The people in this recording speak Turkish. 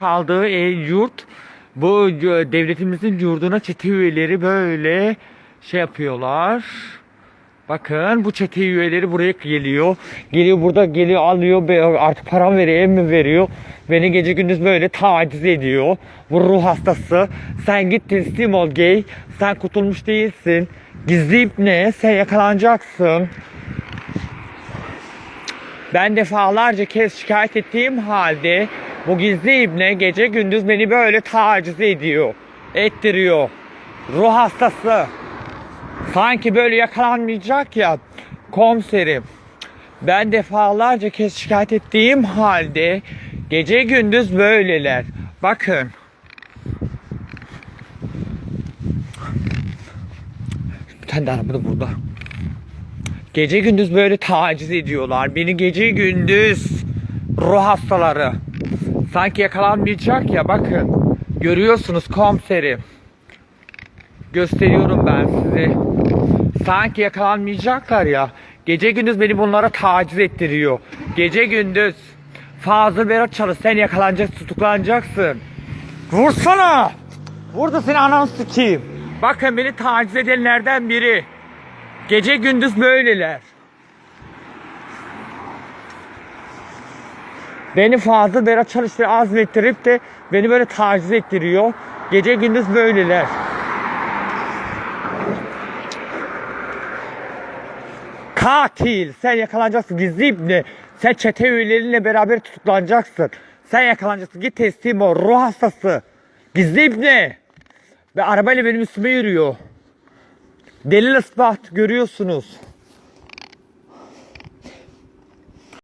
kaldığı ev, yurt bu e, devletimizin yurduna çete üyeleri böyle şey yapıyorlar. Bakın bu çete üyeleri buraya geliyor. Geliyor burada geliyor alıyor artık param veriyor ev mi veriyor. Beni gece gündüz böyle taciz ediyor. Bu ruh hastası. Sen git teslim ol gay. Sen kurtulmuş değilsin. Gizli ne? Sen yakalanacaksın. Ben defalarca kez şikayet ettiğim halde bu gizli ibne gece gündüz beni böyle taciz ediyor. Ettiriyor. Ruh hastası. Sanki böyle yakalanmayacak ya komiserim. Ben defalarca kez şikayet ettiğim halde gece gündüz böyleler. Bakın. Bir de araba da burada. Gece gündüz böyle taciz ediyorlar. Beni gece gündüz ruh hastaları. Sanki yakalanmayacak ya bakın. Görüyorsunuz komiserim. Gösteriyorum ben size. Sanki yakalanmayacaklar ya. Gece gündüz beni bunlara taciz ettiriyor. Gece gündüz. Fazıl Berat çalış sen yakalanacaksın tutuklanacaksın. Vursana. Vurdu seni ananı sikeyim. Bakın beni taciz edenlerden biri. Gece gündüz böyleler. Beni Fazıl Berat Çalış'ta azmettirip de beni böyle taciz ettiriyor. Gece gündüz böyleler. Katil! Sen yakalanacaksın gizli ibni. Sen çete üyeleriyle beraber tutuklanacaksın. Sen yakalanacaksın. Git teslim ol. Ruh hastası. Gizli ibni. Ve arabayla benim üstüme yürüyor. Delil ispat görüyorsunuz.